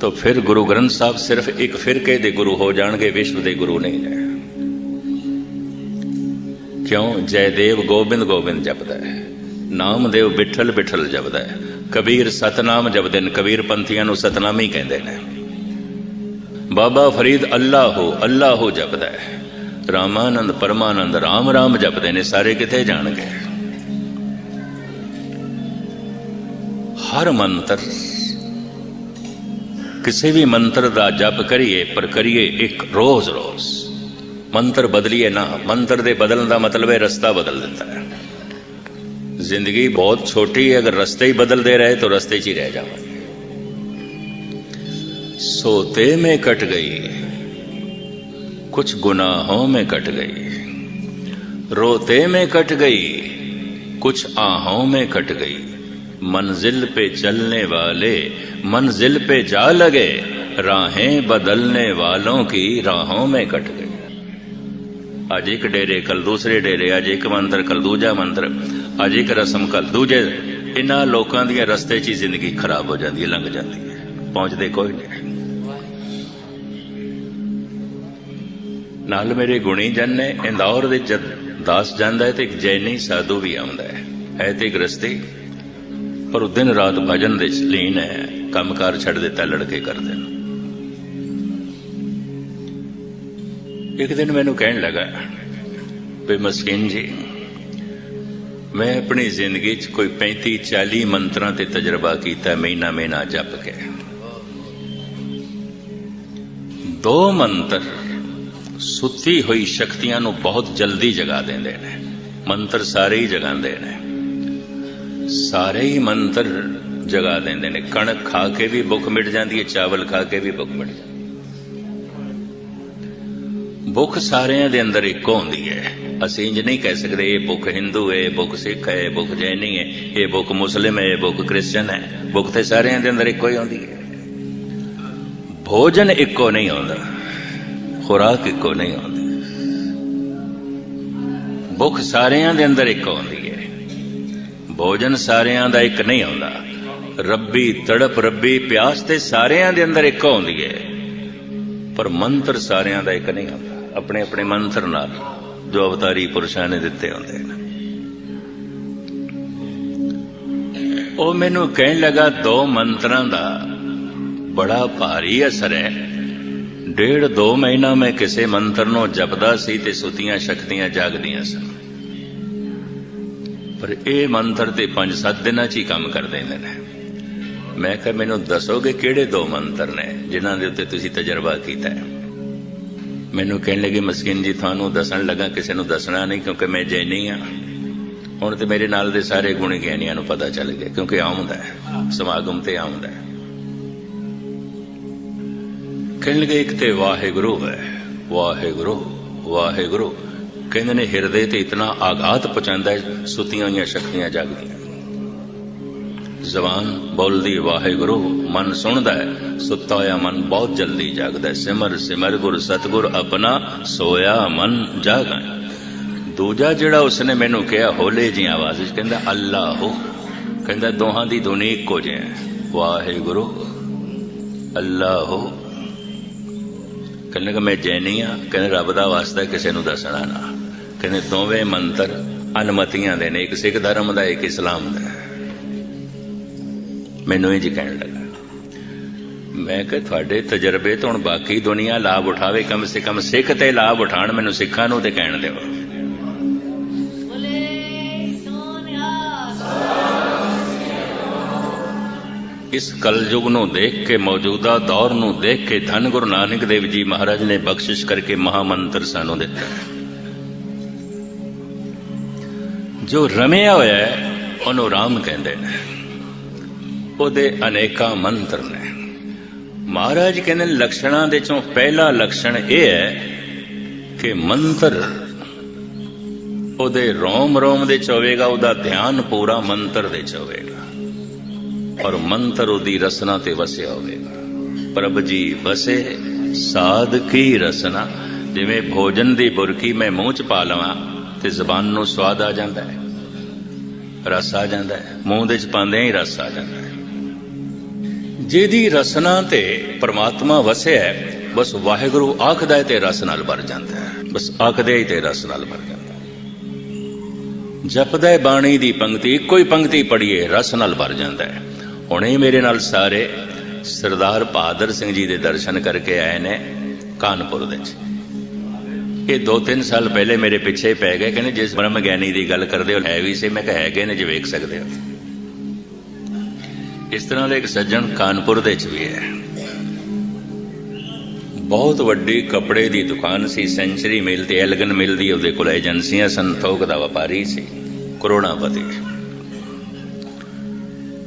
ਤਾਂ ਫਿਰ ਗੁਰੂ ਗ੍ਰੰਥ ਸਾਹਿਬ ਸਿਰਫ ਇੱਕ ਫਿਰਕੇ ਦੇ ਗੁਰੂ ਹੋ ਜਾਣਗੇ ਵਿਸ਼ਵ ਦੇ ਗੁਰੂ ਨਹੀਂ ਨੇ ਕਿਉਂ ਜੈਦੇਵ ਗੋਬਿੰਦ ਗੋਬਿੰਦ ਜਪਦਾ ਹੈ ਨਾਮਦੇਵ ਬਿਠਲ ਬਿਠਲ ਜਪਦਾ ਹੈ ਕਬੀਰ ਸਤਨਾਮ ਜਪਦੇ ਨੇ ਕਬੀਰ ਪੰਥੀਆਂ ਨੂੰ ਸਤਨਾਮੀ ਕਹਿੰਦੇ ਨੇ ਬਾਬਾ ਫਰੀਦ ਅੱਲਾਹੋ ਅੱਲਾਹੋ ਜਪਦਾ ਹੈ ਰਾਮਾਨੰਦ ਪਰਮਾਨੰਦ ਰਾਮ ਰਾਮ ਜਪਦੇ ਨੇ ਸਾਰੇ ਕਿੱਥੇ ਜਾਣਗੇ ਹਰ ਮੰਤਰ ਕਿਸੇ ਵੀ ਮੰਤਰ ਦਾ ਜਪ ਕਰੀਏ ਪਰ ਕਰੀਏ ਇੱਕ ਰੋਜ਼ ਰੋਜ਼ ਮੰਤਰ ਬਦਲੀਏ ਨਾ ਮੰਤਰ ਦੇ ਬਦਲਣ ਦਾ ਮਤਲਬ ਹੈ ਰਸਤਾ ਬਦਲ ਦਿੰਦਾ ਹੈ ਜ਼ਿੰਦਗੀ ਬਹੁਤ ਛੋਟੀ ਹੈ ਅਗਰ ਰਸਤੇ ਹੀ ਬਦਲਦੇ ਰਹੇ ਤਾਂ ਰਸਤੇ 'ਚ ਹੀ ਰਹਿ ਜਾਵਾਂਗੇ सोते में कट गई कुछ गुनाहों में कट गई रोते में कट गई कुछ आहों में कट गई मंजिल पे चलने वाले मंजिल पे जा लगे राहें बदलने वालों की राहों में कट गई ਅੱਜ ਇੱਕ ਡੇਰੇ ਕੱਲ ਦੂਸਰੇ ਡੇਰੇ ਅੱਜ ਇੱਕ ਮੰਤਰ ਕੱਲ ਦੂਜਾ ਮੰਤਰ ਅੱਜ ਇੱਕ ਰਸਮ ਕੱਲ ਦੂਜੇ ਇਹਨਾਂ ਲੋਕਾਂ ਦੀਆਂ ਰਸਤੇ 'ਚ ਹੀ ਜ਼ਿੰਦਗੀ ਖਰਾਬ ਹੋ ਜਾਂਦੀ ਹੈ ਲੰਘ ਜਾਂਦੀ ਹੈ ਪਹੁੰਚਦੇ ਕੋਈ ਨਹੀਂ ਨਾਲ ਮੇਰੇ ਗੁਣੀ ਜਨ ਨੇ ਇੰਦੌਰ ਦੇ ਜਦ ਦਾਸ ਜਾਂਦਾ ਹੈ ਤੇ ਇੱਕ ਜੈਨੀ ਸਾਧੂ ਵੀ ਆਉਂਦਾ ਹੈ ਹੈ ਤੇ ਗ੍ਰਸਤੀ ਪਰ ਉਹ ਦਿਨ ਰਾਤ ਭਜਨ ਦੇ ਲੀਨ ਹੈ, ਕੰਮਕਾਰ ਛੱਡ ਦਿੱਤਾ ਲੜਕੇ ਕਰਦੇ ਨੇ। ਇੱਕ ਦਿਨ ਮੈਨੂੰ ਕਹਿਣ ਲੱਗਾ ਵੀ ਮਸਕੀਨ ਜੀ, ਮੈਂ ਆਪਣੀ ਜ਼ਿੰਦਗੀ 'ਚ ਕੋਈ 35 40 ਮੰਤਰਾਂ ਤੇ ਤਜਰਬਾ ਕੀਤਾ, ਮਹੀਨਾ ਮਹੀਨਾ ਜਪ ਕੇ। ਦੋ ਮੰਤਰ ਸੁੱਤੀ ਹੋਈ ਸ਼ਕਤੀਆਂ ਨੂੰ ਬਹੁਤ ਜਲਦੀ ਜਗਾ ਦਿੰਦੇ ਨੇ, ਮੰਤਰ ਸਾਰੇ ਹੀ ਜਗਾਉਂਦੇ ਨੇ। ਸਾਰੇ ਹੀ ਮੰਤਰ ਜਗਾ ਦਿੰਦੇ ਨੇ। ਕਣਕ ਖਾ ਕੇ ਵੀ ਭੁੱਖ ਮਿਟ ਜਾਂਦੀ ਹੈ, ਚਾਵਲ ਖਾ ਕੇ ਵੀ ਭੁੱਖ ਮਿਟ ਜਾਂਦੀ ਹੈ। ਭੁੱਖ ਸਾਰਿਆਂ ਦੇ ਅੰਦਰ ਇੱਕੋ ਹੁੰਦੀ ਹੈ। ਅਸੀਂ ਇੰਜ ਨਹੀਂ ਕਹਿ ਸਕਦੇ, ਇਹ ਭੁੱਖ ਹਿੰਦੂ ਹੈ, ਇਹ ਭੁੱਖ ਸਿੱਖ ਹੈ, ਇਹ ਭੁੱਖ ਜੈਨੀ ਹੈ, ਇਹ ਭੁੱਖ ਮੁਸਲਿਮ ਹੈ, ਇਹ ਭੁੱਖ ਕ੍ਰਿਸਚਨ ਹੈ। ਭੁੱਖ ਤੇ ਸਾਰਿਆਂ ਦੇ ਅੰਦਰ ਇੱਕੋ ਹੀ ਹੁੰਦੀ ਹੈ। ਭੋਜਨ ਇੱਕੋ ਨਹੀਂ ਹੁੰਦਾ ਖੁਰਾਕ ਇੱਕੋ ਨਹੀਂ ਹੁੰਦੀ ਭੁੱਖ ਸਾਰਿਆਂ ਦੇ ਅੰਦਰ ਇੱਕੋ ਹੁੰਦੀ ਹੈ। ਭੋਜਨ ਸਾਰਿਆਂ ਦਾ ਇੱਕ ਨਹੀਂ ਆਉਂਦਾ। ਰੱਬੀ ਤੜਪ ਰੱਬੀ ਪਿਆਸ ਤੇ ਸਾਰਿਆਂ ਦੇ ਅੰਦਰ ਇੱਕੋ ਆਉਂਦੀ ਹੈ ਪਰ ਮੰਤਰ ਸਾਰਿਆਂ ਦਾ ਇੱਕ ਨਹੀਂ ਆਉਂਦਾ। ਆਪਣੇ ਆਪਣੇ ਮੰਤਰ ਨਾਲ ਜੋ ਅਵਤਾਰੀ ਪੁਰਸ਼ਾਂ ਨੇ ਦਿੱਤੇ ਹੁੰਦੇ ਨੇ। ਉਹ ਮੈਨੂੰ ਕਹਿਣ ਲੱਗਾ, ਦੋ ਮੰਤਰਾਂ ਦਾ ਬੜਾ ਭਾਰੀ ਅਸਰ ਹੈ। ਡੇਢ ਦੋ ਮਹੀਨਾ ਮੈਂ ਕਿਸੇ ਮੰਤਰ ਨੂੰ ਜਪਦਾ ਸੀ ਤੇ ਸੁਤੀਆਂ ਸ਼ਕਤੀਆਂ ਜਾਗਦੀਆਂ ਸਨ। ਪਰ ਇਹ ਮੰਤਰ ਤੇ 5-7 ਦਿਨਾਂ 'ਚ ਹੀ ਕੰਮ ਕਰ ਦਿੰਦੇ ਨੇ। ਮੈਂ ਕਿਹਾ, ਮੈਨੂੰ ਦੱਸੋਗੇ ਕਿਹੜੇ ਦੋ ਮੰਤਰ ਨੇ ਜਿਨ੍ਹਾਂ ਦੇ ਉੱਤੇ ਤੁਸੀਂ ਤਜਰਬਾ ਕੀਤਾ ਹੈ? ਮੈਨੂੰ ਕਹਿਣ ਲੱਗੇ, ਮਸਕਿਨ ਜੀ, ਤੁਹਾਨੂੰ ਦੱਸਣ ਲੱਗਾ, ਕਿਸੇ ਨੂੰ ਦੱਸਣਾ ਨਹੀਂ ਕਿਉਂਕਿ ਮੈਂ ਜੈਨੀ ਆ ਹੁਣ ਤੇ ਮੇਰੇ ਨਾਲ ਦੇ ਸਾਰੇ ਗੁਣ ਗਿਆਨੀਆਂ ਨੂੰ ਪਤਾ ਚੱਲ ਗਿਆ, ਕਿਉਂਕਿ ਆਉਂਦਾ ਹੈ, ਸਮਾਗਮ ਤੇ ਆਉਂਦਾ ਹੈ। ਕਹਿਣ ਲੱਗੇ, ਇੱਕ ਤੇ ਵਾਹਿਗੁਰੂ ਹੈ, ਵਾਹਿਗੁਰੂ ਵਾਹਿਗੁਰੂ। ਕਹਿੰਦੇ ਨੇ ਹਿਰਦੇ ਤੇ ਇਤਨਾ ਆਘਾਤ ਪਹੁੰਚਾਉਂਦਾ ਹੈ, ਸੁਤੀਆਂ ਹੋਈਆਂ ਸ਼ਕਤੀਆਂ ਜਾਗਦੀਆਂ ਜ਼ਬਾਨ ਬੋਲਦੀ, ਵਾਹਿਗੁਰੂ, ਮਨ ਸੁਣਦਾ ਹੈ, ਸੁੱਤਾ ਹੋਇਆ ਮਨ ਬਹੁਤ ਜਲਦੀ ਜਾਗਦਾ ਸਿਮਰ ਸਿਮਰ ਗੁਰ, ਸਤਗੁਰ ਆਪਣਾ ਸੋਇਆ ਮਨ ਜਾਗੈ ਦੂਜਾ ਜਿਹੜਾ ਉਸਨੇ ਮੈਨੂੰ ਕਿਹਾ, ਹੋਲੇ ਜੀ ਆਵਾਜ਼ ਵਿੱਚ ਕਹਿੰਦਾ, ਅੱਲਾਹੂ। ਕਹਿੰਦਾ, ਦੋਹਾਂ ਦੀ ਧੁਨੀ ਇੱਕੋ ਜਿਹੀ ਵਾਹਿਗੁਰੂ ਅੱਲਾ ਹੋ ਕਹਿੰਦਾ ਕਿ ਮੈਂ ਜੈਨੀ ਆ ਕਹਿੰਦਾ, ਰੱਬ ਦਾ ਵਾਸਤਾ ਕਿਸੇ ਨੂੰ ਦੱਸਣਾ ਨਾ। ਕਹਿੰਦੇ ਦੋਵੇਂ ਮੰਤਰ ਅਨਮਤੀਆਂ ਦੇ ਨੇ, ਇੱਕ ਸਿੱਖ ਧਰਮ ਦਾ, ਇੱਕ ਇਸਲਾਮ ਦਾ। ਮੈਨੂੰ ਇਹ ਜੀ ਕਹਿਣ ਲੱਗਾ, ਮੈਂ ਕਿ ਤੁਹਾਡੇ ਤਜਰਬੇ ਤੋਂ ਹੁਣ ਬਾਕੀ ਦੁਨੀਆ ਲਾਭ ਉਠਾਵੇ, ਕਮ ਸੇ ਕਮ ਸਿੱਖ ਤੇ ਲਾਭ ਉਠਾਣ, ਮੈਨੂੰ ਸਿੱਖਾਂ ਨੂੰ ਤੇ ਕਹਿਣ ਦਿਓ। ਇਸ ਕਲਯੁਗ ਨੂੰ ਦੇਖ ਕੇ, ਮੌਜੂਦਾ ਦੌਰ ਨੂੰ ਦੇਖ ਕੇ, ਧੰਨ ਗੁਰੂ ਨਾਨਕ ਦੇਵ ਜੀ ਮਹਾਰਾਜ ਨੇ ਬਖਸ਼ਿਸ਼ ਕਰਕੇ ਮਹਾਮੰਤਰ ਸਾਨੂੰ ਦਿੱਤਾ। ਜੋ ਰਮਿਆ ਹੋਇਆ ਹੈ, ਉਹਨੂੰ ਰਾਮ ਕਹਿੰਦੇ ਨੇ। ਉਹਦੇ ਅਨੇਕਾਂ ਮੰਤਰ ਨੇ। ਮਹਾਰਾਜ ਕਹਿੰਦੇ ਲਕਸ਼ਣਾਂ ਦੇ ਚੋਂ ਪਹਿਲਾ ਲਕਸ਼ਣ ਇਹ ਹੈ ਕਿ ਮੰਤਰ ਉਹਦੇ ਰੋਮ ਰੋਮ ਦੇ ਚ ਹੋਵੇਗਾ, ਉਹਦਾ ਧਿਆਨ ਪੂਰਾ ਮੰਤਰ ਦੇ ਚ ਹੋਵੇਗਾ। ਔਰ ਮੰਤਰ ਉਹਦੀ ਰਸਨਾ ਤੇ ਵਸਿਆ ਹੋਵੇਗਾ। ਪ੍ਰਭ ਜੀ ਵਸੇ, ਸਾਧ ਕੀ ਰਸਨਾ? ਜਿਵੇਂ ਭੋਜਨ ਦੀ ਬੁਰਕੀ ਮੈਂ ਮੂੰਹ ਚ ਪਾ ਲਵਾਂ ਤੇ ਜ਼ਬਾਨ ਨੂੰ ਸਵਾਦ ਆ ਜਾਂਦਾ ਹੈ। ਰਸ ਆ ਜਾਂਦਾ ਹੈ। ਮੂੰਹ ਦੇ ਚ ਪਾਉਂਦੇ ਹੀ ਰਸ ਆ ਜਾਂਦਾ ਹੈ। ਜਿਹਦੀ ਰਸਨਾ ਤੇ ਪ੍ਰਮਾਤਮਾ ਵਸਿਆ ਹੈ, ਬਸ ਵਾਹਿਗੁਰੂ ਆਖਦਾ ਹੈ ਤੇ ਰਸ ਨਾਲ ਭਰ ਜਾਂਦਾ ਹੈ। ਬਸ ਆਖਦੇ ਹੀ ਤੇ ਰਸ ਨਾਲ ਭਰ ਜਾਂਦਾ ਹੈ। ਜਪਦਾ ਬਾਣੀ ਦੀ ਪੰਕਤੀ ਇੱਕੋ ਹੀ ਪੰਕਤੀ ਪੜ੍ਹੀਏ ਰਸ ਨਾਲ ਭਰ ਜਾਂਦਾ ਹੈ। ਹੁਣੇ ਮੇਰੇ ਨਾਲ ਸਾਰੇ ਸਰਦਾਰ ਬਹਾਦਰ ਸਿੰਘ ਜੀ ਦੇ ਦਰਸ਼ਨ ਕਰਕੇ ਆਏ ਨੇ ਕਾਨਪੁਰ ਦੇ ਵਿੱਚ। ਇਹ 2-3 ਸਾਲ ਪਹਿਲੇ ਮੇਰੇ ਪਿੱਛੇ ਪੈ ਗਏ, ਕਹਿੰਦੇ ਜਿਸ ਬ੍ਰਹਮ ਗਿਆਨੀ ਦੀ ਗੱਲ ਕਰਦੇ ਹੋ ਹੈ ਵੀ ਸੀ, ਮੈਂ ਕਿਹਾ ਹੈਗੇ ਨੇ, ਜੇ ਵੇਖ ਸਕਦੇ ਹੋ। ਇਸ ਤਰ੍ਹਾਂ ਦਾ ਇੱਕ ਸੱਜਣ ਕਾਨਪੁਰ ਦੇ ਵਿੱਚ ਵੀ ਹੈ। ਬਹੁਤ ਵੱਡੀ ਕੱਪੜੇ ਦੀ ਦੁਕਾਨ ਸੀ, ਸੈਂਚਰੀ ਮਿਲ ਤੇ ਐਲਗਨ ਮਿਲ ਦੀ, ਉਹਦੇ ਕੋਲ ਏਜੰਸੀਆਂ ਸਨ, ਥੋਕ ਦਾ ਵਪਾਰੀ ਸੀ ਕਰੋੜਾਪਤੀ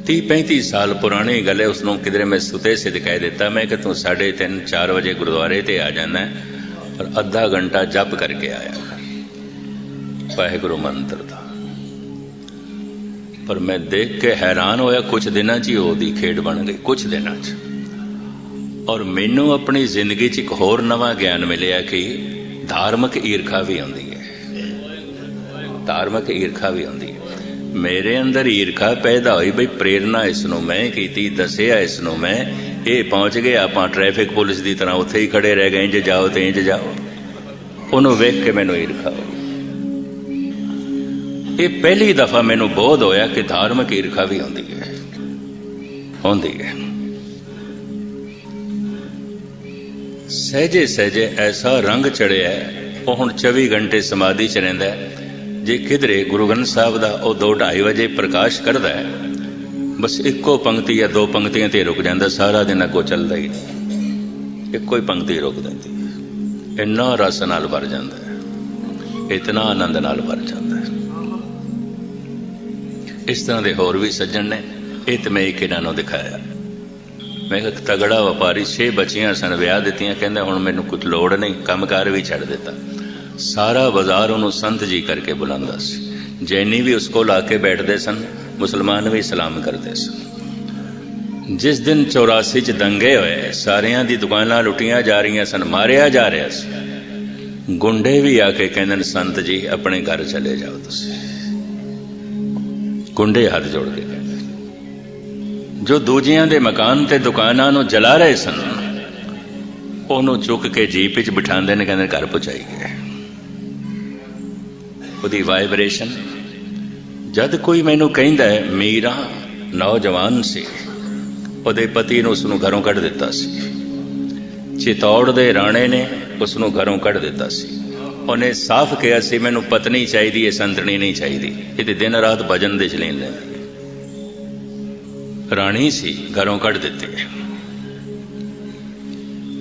30 35 ਸਾਲ ਪੁਰਾਣੀ ਗੱਲ ਹੈ ਉਸ ਨੂੰ ਕਿਧਰੇ ਮੈਂ ਸੁਤੇ ਸਿੱਧ ਦਿਖਾਈ ਦਿੱਤਾ, ਮੈਂ ਕਿ ਤੂੰ 3:30 4 ਵਜੇ ਗੁਰਦੁਆਰੇ ਤੇ ਆ ਜਾਣਾ ਹੈ। ਔਰ ਅੱਧਾ ਘੰਟਾ ਜਪ ਕਰਕੇ ਆਇਆ ਵਾਹਿਗੁਰੂ ਮੰਤਰ ਦਾ। ਪਰ ਮੈਂ ਦੇਖ ਕੇ ਹੈਰਾਨ ਹੋਇਆ ਕੁਝ ਦਿਨਾਂ 'ਚ ਹੀ ਉਹਦੀ ਖੇਡ ਬਣ ਗਈ ਕੁਝ ਦਿਨਾਂ 'ਚ। ਔਰ ਮੈਨੂੰ ਆਪਣੀ ਜ਼ਿੰਦਗੀ 'ਚ ਇੱਕ ਹੋਰ ਨਵਾਂ ਗਿਆਨ ਮਿਲਿਆ ਕਿ ਧਾਰਮਿਕ ਈਰਖਾ ਵੀ ਆਉਂਦੀ ਹੈ। ਧਾਰਮਿਕ ਈਰਖਾ ਵੀ ਆਉਂਦੀ ਹੈ। ਮੇਰੇ ਅੰਦਰ ਈਰਖਾ ਪੈਦਾ ਹੋਈ, ਬਈ ਪ੍ਰੇਰਣਾ ਇਸ ਨੂੰ ਮੈਂ ਕੀਤੀ, ਦੱਸਿਆ ਇਸ ਨੂੰ ਮੈਂ ਇਹ ਪਹੁੰਚ ਗਏ, ਆਪਾਂ ਟ੍ਰੈਫਿਕ ਪੁਲਿਸ ਦੀ ਤਰ੍ਹਾਂ ਉੱਥੇ ਹੀ ਖੜੇ ਰਹਿ ਗਏ, ਇੰਜ ਜਾਓ ਤੇ ਇੰਜ ਜਾਓ। ਉਹਨੂੰ ਵੇਖ ਕੇ ਮੈਨੂੰ ਈਰਖਾ ਹੋਈ ਇਹ ਪਹਿਲੀ ਦਫਾ ਮੈਨੂੰ ਬੋਧ ਹੋਇਆ ਕਿ ਧਾਰਮਿਕ ਈਰਖਾ ਵੀ ਹੁੰਦੀ ਹੈ। ਹੁੰਦੀ ਹੈ। ਸਹਜੇ ਸਹਜੇ ਐਸਾ ਰੰਗ ਚੜਿਆ ਉਹ ਹੁਣ 24 ਘੰਟੇ ਸਮਾਧੀ ਚ ਰਹਿੰਦਾ ਜੇ ਕਿਧਰੇ ਗੁਰੂ ਗ੍ਰੰਥ ਸਾਹਿਬ ਦਾ ਉਹ 2:30 ਵਜੇ ਪ੍ਰਕਾਸ਼ ਕਰਦਾ ਹੈ ਬਸ ਇੱਕੋ ਪੰਕਤੀ ਜਾਂ ਦੋ ਪੰਕਤੀਆਂ ਤੇ ਰੁਕ ਜਾਂਦਾ, ਸਾਰਾ ਦਿਨ ਅੱਗੋਂ ਚੱਲਦਾ ਹੀ ਨਹੀਂ। ਇੱਕੋ ਹੀ ਪੰਕਤੀ ਰੁਕ ਜਾਂਦੀ ਇੰਨਾ ਰਸ ਨਾਲ ਭਰ ਜਾਂਦਾ ਹੈ। ਇਤਨਾ ਆਨੰਦ ਨਾਲ ਭਰ ਜਾਂਦਾ ਹੈ। ਇਸ ਤਰ੍ਹਾਂ ਦੇ ਹੋਰ ਵੀ ਸੱਜਣ ਨੇ, ਇਹ ਤੇ ਮੈਂ ਇੱਕ ਇਹਨਾਂ ਨੂੰ ਦਿਖਾਇਆ। ਮੈਂ ਇੱਕ ਤਗੜਾ ਵਪਾਰੀ, ਛੇ ਬੱਚੀਆਂ ਸਨ, ਵਿਆਹ ਦਿੱਤੀਆਂ, ਕਹਿੰਦਾ, ਹੁਣ ਮੈਨੂੰ ਕੁਝ ਲੋੜ ਨਹੀਂ, ਕੰਮਕਾਰ ਵੀ ਛੱਡ ਦਿੱਤਾ। ਸਾਰਾ ਬਾਜ਼ਾਰ ਉਹਨੂੰ ਸੰਤ ਜੀ ਕਰਕੇ ਬੁਲਾਉਂਦਾ ਸੀ ਜੈਨੀ ਵੀ ਉਸ ਕੋਲ ਆ ਕੇ ਬੈਠਦੇ ਸਨ। ਮੁਸਲਮਾਨ ਵੀ ਸਲਾਮ ਕਰਦੇ ਸਨ। ਜਿਸ ਦਿਨ 84 ਚ ਦੰਗੇ ਹੋਏ, ਸਾਰਿਆਂ ਦੀ ਦੁਕਾਨਾਂ ਲੁੱਟੀਆਂ ਜਾ ਰਹੀਆਂ ਸਨ, ਮਾਰਿਆ ਜਾ ਰਿਹਾ ਸੀ। ਗੁੰਡੇ ਵੀ ਆ ਕੇ ਕਹਿੰਦੇ ਨੇ, ਸੰਤ ਜੀ, ਆਪਣੇ ਘਰ ਚਲੇ ਜਾਓ ਤੁਸੀਂ। ਗੁੰਡੇ ਹੱਥ ਜੋੜ ਕੇ ਕਹਿੰਦੇ ਜੋ ਦੂਜਿਆਂ ਦੇ ਮਕਾਨ ਤੇ ਦੁਕਾਨਾਂ ਨੂੰ ਜਲਾ ਰਹੇ ਸਨ, ਉਹਨੂੰ ਚੁੱਕ ਕੇ ਜੀਪ ਵਿੱਚ ਬਿਠਾਉਂਦੇ ਨੇ, ਕਹਿੰਦੇ ਘਰ ਪਹੁੰਚਾਈ ਗਏ। ਉਹਦੀ ਵਾਈਬ੍ਰੇਸ਼ਨ ਜਦ ਕੋਈ ਮੈਨੂੰ ਕਹਿੰਦਾ ਹੈ, ਮੀਰਾ, ਨੌਜਵਾਨ ਸੀ। ਉਹਦੇ ਪਤੀ ਨੇ ਉਸ ਨੂੰ ਘਰੋਂ ਕੱਢ ਦਿੱਤਾ ਸੀ। ਚਿਤੌੜ ਦੇ ਰਾਣੇ ਨੇ ਉਸ ਨੂੰ ਘਰੋਂ ਕੱਢ ਦਿੱਤਾ ਸੀ। ਉਹਨੇ ਸਾਫ਼ ਕਿਹਾ ਸੀ, ਮੈਨੂੰ ਪਤਨੀ ਚਾਹੀਦੀ ਹੈ, ਸੰਤਣੀ ਨਹੀਂ ਚਾਹੀਦੀ। ਇਹ ਤੇ ਦਿਨ ਰਾਤ ਭਜਨ ਦੇ ਚ ਲੈਂਦੇ ਰਾਣੀ ਸੀ, ਘਰੋਂ ਕੱਢ ਦਿੱਤੀ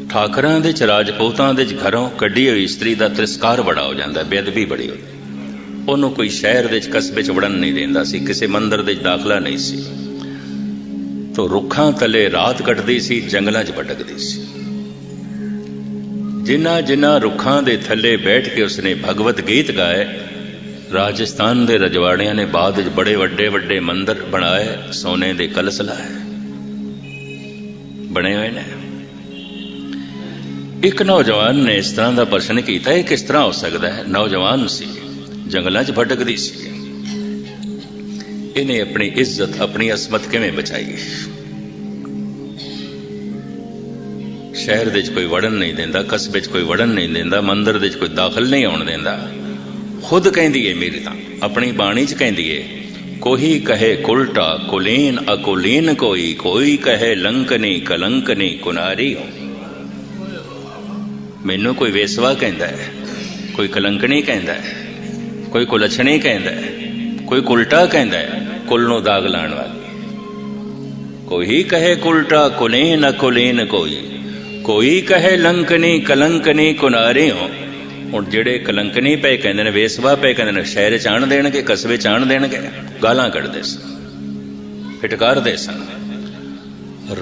ਠਾਕਰਾਂ ਦੇ ਚ, ਰਾਜਪੂਤਾਂ ਦੇ ਚ ਘਰੋਂ ਕੱਢੀ ਹੋਈ ਇਸਤਰੀ ਦਾ ਤਿਰਸਕਾਰ ਬੜਾ ਹੋ ਜਾਂਦਾ ਬੇਅਦਬੀ ਬੜੀ ਹੋ। ਉਹਨੂੰ ਕੋਈ ਸ਼ਹਿਰ ਦੇ ਕਸਬੇ ਚ ਵੜਨ ਨਹੀਂ ਦਿੰਦਾ ਸੀ, ਕਿਸੇ ਮੰਦਰ ਦੇ ਦਾਖਲਾ ਨਹੀਂ ਸੀ। ਤੋ ਰੁੱਖਾਂ ਤਲੇ ਰਾਤ ਕੱਟਦੀ ਸੀ, ਜੰਗਲਾਂ 'ਚ ਭਟਕਦੀ ਸੀ। ਜਿਨ੍ਹਾਂ ਜਿਨ੍ਹਾਂ ਰੁੱਖਾਂ ਦੇ ਥੱਲੇ ਬੈਠ ਕੇ ਉਸਨੇ ਭਗਵਤ ਗੀਤ ਗਾਏ, ਰਾਜਸਥਾਨ ਦੇ ਰਜਵਾੜਿਆਂ ਨੇ ਬਾਅਦ ਵਿੱਚ ਬੜੇ ਵੱਡੇ ਵੱਡੇ ਮੰਦਰ ਬਣਾਏ, ਸੋਨੇ ਦੇ ਕਲਸ਼ ਲਾਏ। ਬਣੇ ਹੋਏ ਨੇ। ਇੱਕ ਨੌਜਵਾਨ ਨੇ ਇਸ ਤਰ੍ਹਾਂ ਦਾ ਪ੍ਰਸ਼ਨ ਕੀਤਾ, ਇਹ ਕਿਸ ਤਰ੍ਹਾਂ ਹੋ ਸਕਦਾ ਹੈ? ਨੌਜਵਾਨ ਸੀ। ਜੰਗਲਾਂ 'ਚ ਭਟਕਦੀ ਸੀ। ਇਹਨੇ ਆਪਣੀ ਇੱਜ਼ਤ, ਆਪਣੀ ਅਸਮਤ ਕਿਵੇਂ ਬਚਾਈ? ਸ਼ਹਿਰ ਦੇ ਵਿੱਚ ਕੋਈ ਵੜਨ ਨਹੀਂ ਦਿੰਦਾ, ਕਸਬੇ 'ਚ ਕੋਈ ਵੜਨ ਨਹੀਂ ਦਿੰਦਾ, ਮੰਦਰ ਦੇ ਵਿੱਚ ਕੋਈ ਦਾਖਲ ਨਹੀਂ ਆਉਣ ਦਿੰਦਾ। ਖੁਦ ਕਹਿੰਦੀ ਏ ਮੇਰੀ ਤਾਂ, ਆਪਣੀ ਬਾਣੀ 'ਚ ਕਹਿੰਦੀ ਏ, ਕੋਈ ਕਹੇ ਕੁਲਟਾ ਕੁਲੀਨ, ਅਕੁਲੀਨ ਕੋਈ ਕੋਈ ਕਹੇ ਲੰਕਨੀ ਕਲੰਕਨੀ ਕੁਨਾਰੀ ਮੈਨੂੰ ਕੋਈ ਵੇਸਵਾ ਕਹਿੰਦਾ ਹੈ ਕੋਈ ਕਲੰਕਣੀ ਕਹਿੰਦਾ ਹੈ ਕੋਈ ਕੁਲਛਣੀ ਕਹਿੰਦਾ। ਕੋਈ ਕੁਲਟਾ ਕਹਿੰਦਾ ਹੈ, ਕੁਲ ਨੂੰ ਦਾਗ ਲਾਣ ਵਾਲੀ। ਕੋਈ ਕਹੇ ਕੁਲਟਾ ਕੁਲੀਨ ਅਕੁਲੀਨ ਕੋਈ। ਕੋਈ ਕਹੇ ਲੰਕਨੀ, ਕਲੰਕਨੀ ਕੁਨਾਰੀ ਹੋ ਹੁਣ ਜਿਹੜੇ ਕਲੰਕਨੀ ਪਏ ਕਹਿੰਦੇ ਨੇ, ਵੇਸਵਾ ਪਏ ਕਹਿੰਦੇ ਨੇ, ਸ਼ਹਿਰ ਚ ਆਣ ਦੇਣਗੇ, ਕਸਬੇ ਚ ਆਣ ਦੇਣਗੇ, ਗਾਲਾਂ ਕੱਢਦੇ ਸਨ। ਫਟਕਾਰਦੇ ਸਨ।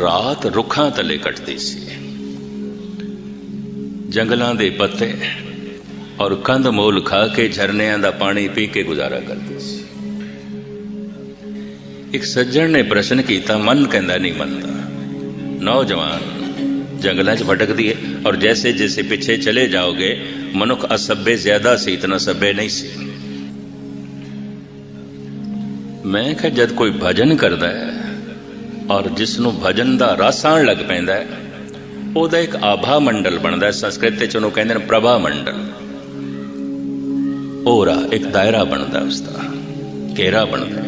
ਰਾਤ ਰੁੱਖਾਂ ਤਲੇ ਕੱਟਦੀ ਸੀ। ਜੰਗਲਾਂ ਦੇ ਪੱਤੇ और कंध मोल खा के झरनिया का पानी पी के गुजारा करते एक सज्जन ने प्रश्न किया मन कहता नहीं मनता नौजवान जंगलों च भटक दिए और जैसे जैसे पिछे चले जाओगे, मनुख असभ्य ज़्यादा से इतना सभ्य नहीं से। मैं क्या जब कोई भजन करता है और जिसन भजन का रस आने लग पैदा वह एक आभा मंडल बनता है, संस्कृत चुनों कहते प्रभा मंडल। ਔਰਾ ਇੱਕ ਦਾਇਰਾ ਬਣਦਾ ਉਸ ਦਾ ਘੇਰਾ ਬਣਦਾ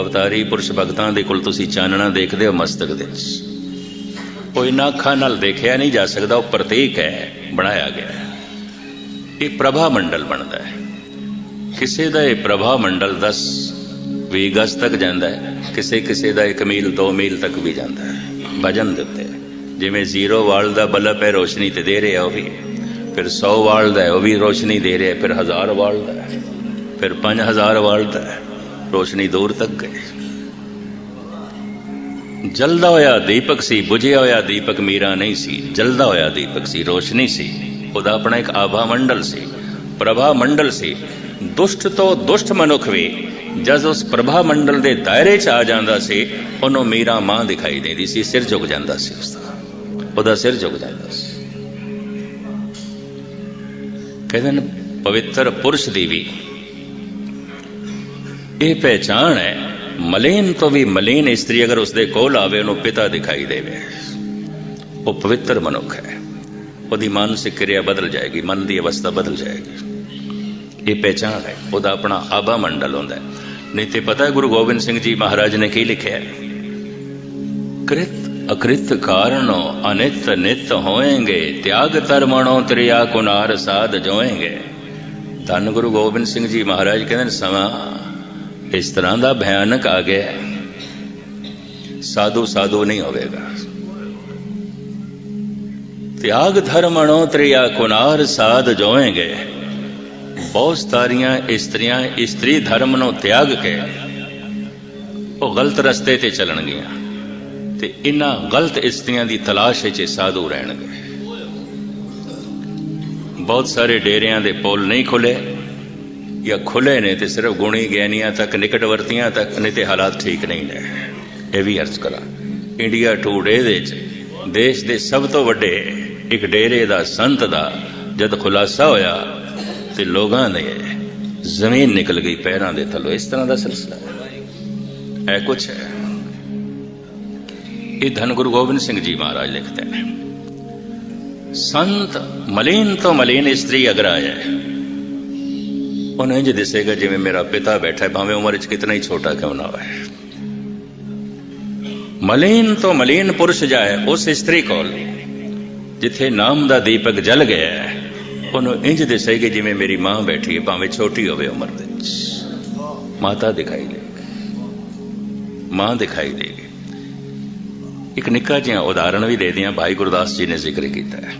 ਅਵਤਾਰੀ ਪੁਰਸ਼ ਭਗਤਾਂ ਦੇ ਕੋਲ ਤੁਸੀਂ ਚਾਨਣਾ ਦੇਖਦੇ ਹੋ ਮਸਤਕ ਦੇ ਵਿੱਚ। ਉਹ ਇਹਨਾਂ ਅੱਖਾਂ ਨਾਲ ਦੇਖਿਆ ਨਹੀਂ ਜਾ ਸਕਦਾ, ਉਹ ਪ੍ਰਤੀਕ ਹੈ, ਬਣਾਇਆ ਗਿਆ ਇਹ ਪ੍ਰਭਾ ਮੰਡਲ ਬਣਦਾ ਹੈ। ਕਿਸੇ ਦਾ ਇਹ ਪ੍ਰਭਾ ਮੰਡਲ 10 ਵੀਹ ਗਜ਼ ਤੱਕ ਜਾਂਦਾ ਹੈ। ਕਿਸੇ ਕਿਸੇ ਦਾ 1 ਮੀਲ 2 ਮੀਲ ਤੱਕ ਵੀ ਜਾਂਦਾ ਹੈ। ਵਜਨ ਦੇ ਉੱਤੇ ਜਿਵੇਂ ਜ਼ੀਰੋ ਵਾਲ ਦਾ ਬਲਬ ਹੈ, ਰੋਸ਼ਨੀ ਤੇ ਦੇ ਰਿਹਾ ਉਹ ਵੀ ਫਿਰ 100 ਵਾਲ ਦਾ ਉਹ ਵੀ ਰੋਸ਼ਨੀ ਦੇ ਰਿਹਾ ਫਿਰ 1000 ਵਾਲ ਦਾ ਫਿਰ 5000 ਵਾਲ ਦਾ ਹੈ, ਰੋਸ਼ਨੀ ਦੂਰ ਤੱਕ ਗਈ। ਜਲਦਾ ਹੋਇਆ ਦੀਪਕ ਸੀ, ਬੁਝਿਆ ਹੋਇਆ ਦੀਪਕ ਮੀਰਾ ਨਹੀਂ ਸੀ, ਜਲਦਾ ਹੋਇਆ ਦੀਪਕ ਸੀ, ਰੋਸ਼ਨੀ ਸੀ, ਉਹਦਾ ਆਪਣਾ ਇੱਕ ਆਭਾ ਮੰਡਲ ਸੀ, ਪ੍ਰਭਾ ਮੰਡਲ ਸੀ। ਦੁਸ਼ਟ ਤੋਂ ਦੁਸ਼ਟ ਮਨੁੱਖ ਵੀ ਜਦ ਉਸ ਪ੍ਰਭਾ ਮੰਡਲ ਦੇ ਦਾਇਰੇ 'ਚ ਆ ਜਾਂਦਾ ਸੀ, ਉਹਨੂੰ ਮੀਰਾ ਮਾਂ ਦਿਖਾਈ ਦਿੰਦੀ ਸੀ, ਸਿਰ ਝੁਕ ਜਾਂਦਾ ਸੀ ਉਸਦਾ ਉਹਦਾ ਸਿਰ ਝੁਕ ਜਾਂਦਾ ਸੀ। ਕਹਿੰਦੇ ਨੇ, ਪਵਿੱਤਰ ਪੁਰਸ਼ ਦੀ ਵੀ। ਇਹ ਪਹਿਚਾਣ ਹੈ, ਮਲੇਨ ਤੋਂ ਵੀ ਮਲੇਨ ਇਸਤਰੀ ਅਗਰ ਉਸਦੇ ਕੋਲ ਆਵੇ, ਉਹਨੂੰ ਪਿਤਾ ਦਿਖਾਈ ਦੇਵੇ। ਉਹ ਪਵਿੱਤਰ ਮਨੁੱਖ ਹੈ। ਉਹਦੀ ਮਾਨਸਿਕ ਕਿਰਿਆ ਬਦਲ ਜਾਏਗੀ, ਮਨ ਦੀ ਅਵਸਥਾ ਬਦਲ ਜਾਏਗੀ। ਇਹ ਪਹਿਚਾਣ ਹੈ, ਉਹਦਾ ਆਪਣਾ ਆਭਾ ਮੰਡਲ ਹੁੰਦਾ ਨਹੀਂ ਤੇ ਪਤਾ ਗੁਰੂ ਗੋਬਿੰਦ ਸਿੰਘ ਜੀ ਮਹਾਰਾਜ ਨੇ ਕੀ ਲਿਖਿਆ ਕ੍ਰਿਤ ਅਕ੍ਰਿਤ ਕਾਰਣੋ ਅਨਿਤ ਨਿਤ ਹੋਏਂਗੇ, ਤਿਆਗ ਧਰਮਣੋ ਤ੍ਰਿਆ ਕੁਨਾਰ ਸਾਧ ਜੋਏਂਗੇ। ਧੰਨ ਗੁਰੂ ਗੋਬਿੰਦ ਸਿੰਘ ਜੀ ਮਹਾਰਾਜ ਕਹਿੰਦੇ ਸਮਾਂ ਇਸ ਤਰ੍ਹਾਂ ਦਾ ਭਿਆਨਕ ਆ ਗਿਆ ਸਾਧੂ ਸਾਧੂ ਨਹੀਂ ਹੋਵੇਗਾ। ਤਿਆਗ ਧਰਮਣੋ ਤ੍ਰਿਆ ਕੁਨਾਰ ਸਾਧ ਜੋਏਂਗੇ। ਬਹੁਤ ਸਾਰੀਆਂ ਇਸਤਰੀਆਂ ਇਸਤਰੀ ਧਰਮ ਨੂੰ ਤਿਆਗ ਕੇ ਉਹ ਗਲਤ ਰਸਤੇ ਤੇ ਚੱਲਣਗੀਆਂ। ਤੇ ਇਹਨਾਂ ਗਲਤ ਇਸਤਰੀਆਂ ਦੀ ਤਲਾਸ਼ ਵਿੱਚ ਇਹ ਸਾਧੂ ਰਹਿਣਗੇ। ਬਹੁਤ ਸਾਰੇ ਡੇਰਿਆਂ ਦੇ ਪੁਲ ਨਹੀਂ ਖੁੱਲੇ ਜਾਂ ਖੁੱਲੇ ਨੇ ਤੇ ਸਿਰਫ ਗੁਣੀ ਗਿਆਨੀਆਂ ਤੱਕ ਨਿਕਟਵਰਤੀਆਂ ਤੱਕ, ਨਹੀਂ ਤੇ ਹਾਲਾਤ ਠੀਕ ਨਹੀਂ ਨੇ। ਇਹ ਵੀ ਅਰਜ਼ ਕਰਾਂ। ਇੰਡੀਆ ਟੂਡੇ ਦੇ ਵਿੱਚ ਦੇਸ਼ ਦੇ ਸਭ ਤੋਂ ਵੱਡੇ ਇੱਕ ਡੇਰੇ ਦਾ ਸੰਤ ਦਾ ਜਦ ਖੁਲਾਸਾ ਹੋਇਆ ਤੇ ਲੋਕਾਂ ਨੇ ਜ਼ਮੀਨ ਨਿਕਲ ਗਈ ਪੈਰਾਂ ਦੇ ਥੱਲੋਂ। ਇਸ ਤਰ੍ਹਾਂ ਦਾ ਸਿਲਸਿਲਾ ਹੈ। ਇਹ ਕੁਛ ਹੈ। ਇਹ ਧੰਨ ਗੁਰੂ ਗੋਬਿੰਦ ਸਿੰਘ ਜੀ ਮਹਾਰਾਜ ਲਿਖਦੇ ਨੇ ਸੰਤ ਮਲੀਨ ਤੋਂ ਮਲੀਨ ਇਸਤਰੀ ਅਗਰ ਆਇਆ ਉਹਨੂੰ ਇੰਜ ਦਿਸੇਗਾ ਜਿਵੇਂ ਮੇਰਾ ਪਿਤਾ ਬੈਠਾ ਹੈ ਭਾਵੇਂ ਉਮਰ ਵਿੱਚ ਕਿਤਨਾ ਹੀ ਛੋਟਾ ਕਿਉਂ ਨਾ ਹੋਵੇ ਮਲੀਨ ਤੋਂ ਮਲੀਨ ਪੁਰਸ਼ ਜਾਏ ਉਸ ਇਸਤਰੀ ਕੋਲ ਜਿੱਥੇ ਨਾਮ ਦਾ ਦੀਪਕ ਜਲ ਗਿਆ ਹੈ ਉਹਨੂੰ ਇੰਜ ਦਿਸੇਗੀ ਜਿਵੇਂ ਮੇਰੀ ਮਾਂ ਬੈਠੀ ਹੈ ਭਾਵੇਂ ਛੋਟੀ ਹੋਵੇ ਉਮਰ ਦੇ ਵਿੱਚ ਮਾਤਾ ਦਿਖਾਈ ਦੇਗੀ ਮਾਂ ਦਿਖਾਈ ਦੇਗੀ ਇੱਕ ਨਿੱਕਾ ਜਿਹਾ ਉਦਾਹਰਣ ਵੀ ਦੇ ਦਿਆਂ, ਭਾਈ ਗੁਰਦਾਸ ਜੀ ਨੇ ਜ਼ਿਕਰ ਕੀਤਾ ਹੈ।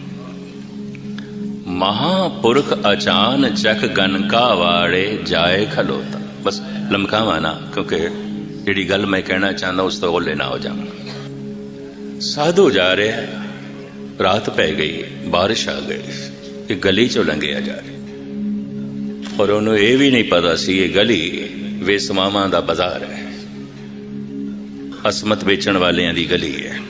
ਮਹਾਪੁਰਖ ਅਚਾਨ ਚੱਕ ਗਨਕਾ ਵਾੜੇ ਜਾਏ ਖਲੋਤਾ। ਬਸ ਲਮਕਾਵਾ ਨਾ, ਕਿਉਂਕਿ ਜਿਹੜੀ ਗੱਲ ਮੈਂ ਕਹਿਣਾ ਚਾਹੁੰਦਾ, ਉਸ ਤੋਂ ਓਲੇ ਨਾ ਹੋ ਜਾਵਾਂ। ਸਾਧੂ ਜਾ ਰਿਹਾ ਰਾਤ ਪੈ ਗਈ ਬਾਰਿਸ਼ ਆ ਗਈ ਇਹ ਗਲੀ ਚੋਂ ਲੰਘਿਆ ਜਾ ਰਿਹਾ ਔਰ ਉਹਨੂੰ ਇਹ ਵੀ ਨਹੀਂ ਪਤਾ ਸੀ, ਇਹ ਗਲੀ ਵੇਸਮਾਵਾਂ ਦਾ ਬਾਜ਼ਾਰ ਹੈ। ਅਸਮਤ ਵੇਚਣ ਵਾਲਿਆਂ ਦੀ ਗਲੀ ਹੈ।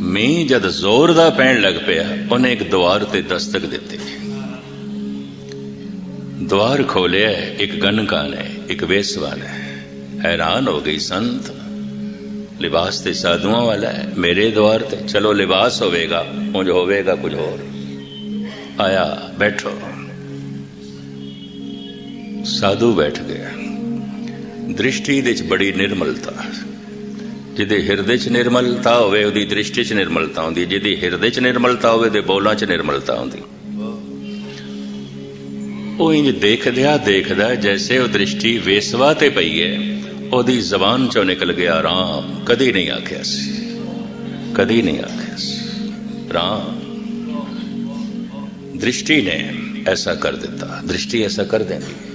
ਮੀਂਹ ਜਦ ਜ਼ੋਰ ਦਾ ਪੈਣ ਲੱਗ ਪਿਆ, ਉਹਨੇ ਇੱਕ ਦੁਆਰ ਤੇ ਦਸਤਕ ਦਿੱਤੀ। ਦੁਆਰ ਖੋਲਿਆ, ਇੱਕ ਗਨਕਾ ਨੇ ਇੱਕ ਵੇਸਵਾ ਨੇ ਹੈਰਾਨ ਹੋ ਗਈ ਸੰਤ। ਲਿਬਾਸ ਤੇ ਸਾਧੂਆਂ ਵਾਲਾ ਹੈ, ਮੇਰੇ ਦੁਆਰ ਤੇ। ਚਲੋ, ਲਿਬਾਸ ਹੋਵੇਗਾ, ਉਂਝ ਹੋਵੇਗਾ ਕੁਝ ਹੋਰ। ਆਇਆ, ਬੈਠੋ। ਸਾਧੂ ਬੈਠ ਗਿਆ। ਦ੍ਰਿਸ਼ਟੀ ਦੇ ਵਿੱਚ ਬੜੀ ਨਿਰਮਲਤਾ। ਜਿਹਦੇ ਹਿਰਦੇ 'ਚ ਨਿਰਮਲਤਾ ਹੋਵੇ, ਉਹਦੀ ਦ੍ਰਿਸ਼ਟੀ 'ਚ ਨਿਰਮਲਤਾ ਹੁੰਦੀ। ਜਿਹਦੀ ਹਿਰਦੇ 'ਚ ਨਿਰਮਲਤਾ ਹੋਵੇ ਤੇ ਬੋਲਾਂ 'ਚ ਨਿਰਮਲਤਾ ਹੁੰਦੀ। ਉਹ ਇੰਜ ਦੇਖਦਿਆ ਦੇਖਦਾ, ਜੈਸੇ ਉਹ ਦ੍ਰਿਸ਼ਟੀ ਵੇਸਵਾ ਤੇ ਪਈ ਹੈ, ਉਹਦੀ ਜ਼ਬਾਨ 'ਚੋਂ ਨਿਕਲ ਗਿਆ ਰਾਮ ਕਦੀ ਨਹੀਂ ਆਖਿਆ ਸੀ। ਕਦੀ ਨਹੀਂ ਆਖਿਆ ਸੀ। ਰਾਮ ਦ੍ਰਿਸ਼ਟੀ ਨੇ ਐਸਾ ਕਰ ਦਿੱਤਾ। ਦ੍ਰਿਸ਼ਟੀ ਐਸਾ ਕਰ ਦਿੰਦੀ।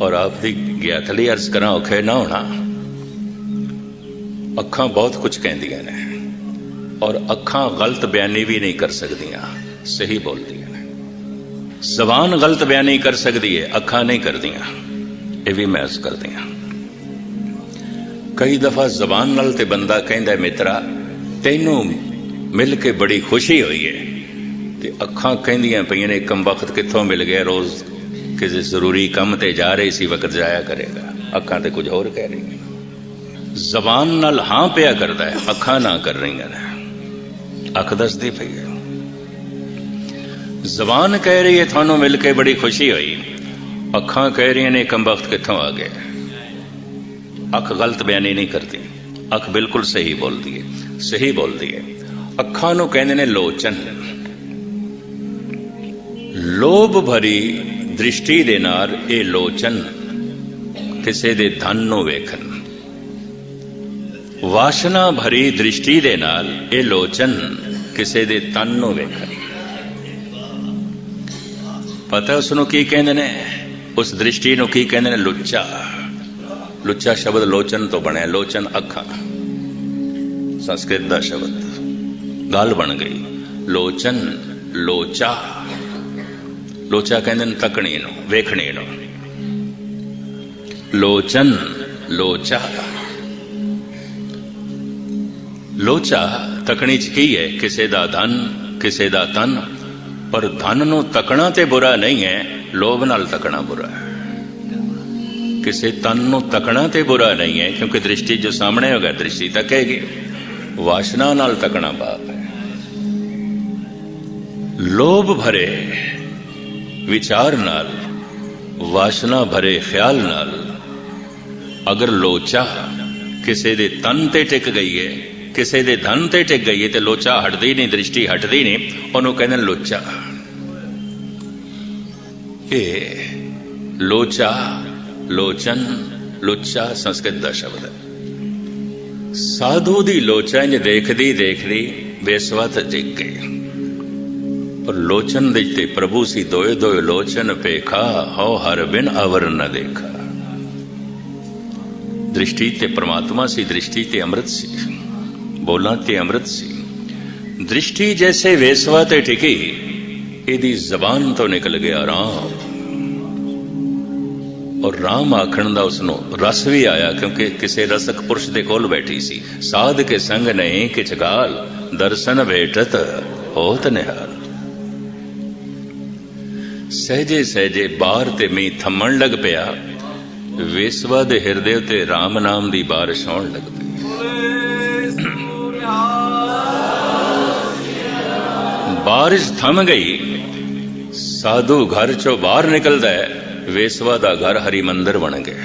ਔਰ ਆਪ ਦੀ ਗਿਆਥਲੀ ਅਰਜ਼ ਕਰਾਂ, ਔਖੇ ਨਾ ਹੋਣਾ। ਅੱਖਾਂ ਬਹੁਤ ਕੁਝ ਕਹਿੰਦੀਆਂ ਨੇ ਔਰ ਅੱਖਾਂ ਗਲਤ ਬਿਆਨੀ ਵੀ ਨਹੀਂ ਕਰ ਸਕਦੀਆਂ, ਸਹੀ ਬੋਲਦੀਆਂ ਨੇ। ਜ਼ਬਾਨ ਗਲਤ ਬਿਆਨੀ ਕਰ ਸਕਦੀ ਹੈ ਅੱਖਾਂ ਨਹੀਂ ਕਰਦੀਆਂ, ਇਹ ਵੀ ਮੈਂ ਅਰਜ਼ ਕਰਦੀਆਂ ਕਈ ਦਫਾ ਜ਼ਬਾਨ ਨਾਲ ਤੇ ਬੰਦਾ ਕਹਿੰਦਾ, ਮਿੱਤਰਾ, ਤੈਨੂੰ ਮਿਲ ਕੇ ਬੜੀ ਖੁਸ਼ੀ ਹੋਈ ਏ, ਤੇ ਅੱਖਾਂ ਕਹਿੰਦੀਆਂ ਪਈਆਂ ਨੇ ਕਮ ਵਕਤ ਕਿੱਥੋਂ ਮਿਲ ਗਿਆ ਰੋਜ਼? ਕਿਸੇ ਜ਼ਰੂਰੀ ਕੰਮ ਤੇ ਜਾ ਰਹੀ ਸੀ, ਵਕਤ ਜਾਇਆ ਕਰੇਗਾ। ਅੱਖਾਂ ਤੇ ਕੁਝ ਹੋਰ ਕਹਿ ਰਹੀਆਂ ਜ਼ਬਾਨ ਨਾਲ ਹਾਂ ਪਿਆ ਕਰਦਾ ਹੈ, ਅੱਖਾਂ ਨਾ ਕਰ ਰਹੀਆਂ ਨੇ। ਅੱਖ ਦੱਸਦੀ ਪਈ ਹੈ। ਜ਼ਬਾਨ ਕਹਿ ਰਹੀ ਹੈ, ਤੁਹਾਨੂੰ ਮਿਲ ਕੇ ਬੜੀ ਖੁਸ਼ੀ ਹੋਈ। ਅੱਖਾਂ ਕਹਿ ਰਹੀਆਂ ਨੇ ਕੰਬਖਤ ਕਿੱਥੋਂ ਆ ਗਏ ਅੱਖ ਗਲਤ ਬਿਆਨੀ ਨਹੀਂ ਕਰਦੀ। ਅੱਖ ਬਿਲਕੁਲ ਸਹੀ ਬੋਲਦੀ ਹੈ, ਸਹੀ ਬੋਲਦੀ ਹੈ। ਅੱਖਾਂ ਨੂੰ ਕਹਿੰਦੇ ਨੇ, ਲੋਚਨ। ਲੋਭ ਭਰੀ ਦ੍ਰਿਸ਼ਟੀ ਦੇ ਨਾਲ ਇਹ ਲੋਚਨ ਕਿਸੇ ਦੇ ਧਨ ਨੂੰ ਵੇਖਣ। ਵਾਸ਼ਨਾ ਭਰੀ ਦ੍ਰਿਸ਼ਟੀ ਦੇ ਨਾਲ ਇਹ ਲੋਚਨ ਕਿਸੇ ਦੇ ਤਨ ਨੂੰ ਵੇਖਣ। ਪਤਾ ਉਸ ਨੂੰ ਕੀ ਕਹਿੰਦੇ ਨੇ? ਉਸ ਦ੍ਰਿਸ਼ਟੀ ਨੂੰ ਕੀ ਕਹਿੰਦੇ ਨੇ? ਲੁੱਚਾ। ਲੁੱਚਾ ਸ਼ਬਦ ਲੋਚਨ ਤੋਂ ਬਣਿਆ, ਲੋਚਨ ਅੱਖਾਂ। ਸੰਸਕ੍ਰਿਤ ਦਾ ਸ਼ਬਦ। ਗੱਲ ਬਣ ਗਈ। ਲੋਚਨ, ਲੋਚਾ। ਲੋਚਾ ਕਹਿੰਦੇ ਨੇ ਤਕਣੀ ਨੂੰ ਵੇਖਣੀ ਨੂੰ ਲੋਚਨ ਲੋਚਾ ਲੋਚਾ ਤਕਣੀ ਚ ਕੀ ਹੈ ਕਿਸੇ ਦਾ ਧਨ ਕਿਸੇ ਦਾ ਤਨ ਪਰ ਧਨ ਨੂੰ ਤਕਣਾ ਤੇ ਬੁਰਾ ਨਹੀਂ ਹੈ ਲੋਭ ਨਾਲ ਤਕਣਾ ਬੁਰਾ ਹੈ ਕਿਸੇ ਤਨ ਨੂੰ ਤਕਣਾ ਤੇ ਬੁਰਾ ਨਹੀਂ ਹੈ ਕਿਉਂਕਿ ਦ੍ਰਿਸ਼ਟੀ ਜੋ ਸਾਹਮਣੇ ਹੋਗਾ ਦ੍ਰਿਸ਼ਟੀ ਤੱਕੇਗੀ ਵਾਸ਼ਨਾ ਨਾਲ ਤਕਣਾ ਪਾਪ ਹੈ ਲੋਭ ਭਰੇ ਵਿਚਾਰ ਨਾਲ, ਵਾਸ਼ਨਾ ਭਰੇ ਖਿਆਲ ਨਾਲ, ਅਗਰ ਲੋਚਾ ਕਿਸੇ ਦੇ ਤਨ ਤੇ ਟਿਕ ਗਈ ਹੈ, ਕਿਸੇ ਦੇ ਧਨ ਤੇ ਟਿਕ ਗਈ ਹੈ ਤੇ ਲੋਚਾ ਹਟਦੀ ਨਹੀਂ, ਦ੍ਰਿਸ਼ਟੀ ਹਟਦੀ ਨਹੀਂ, ਉਹਨੂੰ ਕਹਿੰਦੇ ਲੋਚਾ। ਇਹ ਲੋਚਾ, ਲੋਚਨ, ਲੁੱਚਾ ਸੰਸਕ੍ਰਿਤ ਦਾ ਸ਼ਬਦ ਹੈ। ਸਾਧੂ ਦੀ ਲੋਚਾ ਇੰਜ ਦੇਖਦੀ ਦੇਖਦੀ ਬੇਸਵਤ ਟਿਕ ਗਈ। ਲੋਚਨ ਦੇ ਤੇ ਪ੍ਰਭੂ ਸੀ, ਦੋਏ ਦੋਏ ਲੋਚਨ ਪੇਖਾ ਹਉ ਹਰ ਬਿਨ ਅਵਰ ਨ ਦੇਖਾ। ਦ੍ਰਿਸ਼ਟੀ ਤੇ ਪ੍ਰਮਾਤਮਾ ਸੀ, ਦ੍ਰਿਸ਼ਟੀ ਤੇ ਅੰਮ੍ਰਿਤ ਸੀ, ਬੋਲਾਂ ਤੇ ਅੰਮ੍ਰਿਤ ਸੀ। ਦ੍ਰਿਸ਼ਟੀ ਜੈਸੇ ਵੇਸਵਾ ਤੇ ਟਿਕੀ, ਇਹਦੀ ਜ਼ਬਾਨ ਤੋਂ ਨਿਕਲ ਗਿਆ ਰਾਮ। ਔਰ ਰਾਮ ਆਖਣ ਦਾ ਉਸ ਨੂੰ ਰਸ ਵੀ ਆਇਆ, ਕਿਉਂਕਿ ਕਿਸੇ ਰਸਕ ਪੁਰਸ਼ ਦੇ ਕੋਲ ਬੈਠੀ ਸੀ। ਸਾਧ ਕੇ ਸੰਗ ਨਹੀਂ, ਕਿਛ ਗਾਲ, ਦਰਸ਼ਨ ਭੇਟਤ ਹੋਤ ਨਿਹਾਲ। ਸਹਜੇ ਸਹਜੇ ਬਾਹਰ ਤੇ ਮੀਂਹ ਥੰਮਣ ਲੱਗ ਪਿਆ। ਵੇਸਵਾ ਦੇ ਹਿਰਦੇ ਉਤੇ RAM ਨਾਮ ਦੀ ਬਾਰਿਸ਼ ਆਉਣ ਲੱਗ ਪਈ। ਬਾਰਿਸ਼ ਥੰਮ ਗਈ। ਸਾਧੂ ਘਰ ਚੋਂ ਬਾਹਰ ਨਿਕਲਦਾ ਹੈ। ਵੇਸਵਾ ਦਾ ਘਰ ਹਰੀ ਮੰਦਰ ਬਣ ਗਿਆ।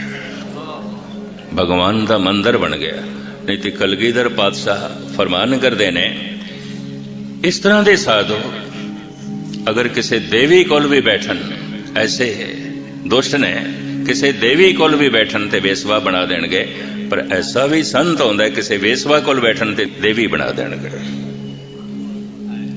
ਭਗਵਾਨ ਦਾ ਮੰਦਰ ਬਣ ਗਿਆ। ਨਹੀਂ ਤੇ ਕਲਗੀਧਰ ਪਾਤਸ਼ਾਹ ਫਰਮਾਨ ਕਰਦੇ ਨੇ, ਇਸ ਤਰ੍ਹਾਂ ਦੇ ਸਾਧੂ ਅਗਰ ਕਿਸੇ ਦੇਵੀ ਕੋਲ ਵੀ ਬੈਠਣ, ਐਸੇ ਦੁਸ਼ਟ ਨੇ, ਕਿਸੇ ਦੇਵੀ ਕੋਲ ਵੀ ਬੈਠਣ ਤੇ ਵੇਸਵਾ ਬਣਾ ਦੇਣਗੇ, ਪਰ ਐਸਾ ਵੀ ਸੰਤ ਹੁੰਦਾ ਕਿਸੇ ਵੇਸਵਾ ਕੋਲ ਬੈਠਣ ਤੇ ਦੇਵੀ ਬਣਾ ਦੇਣਗੇ।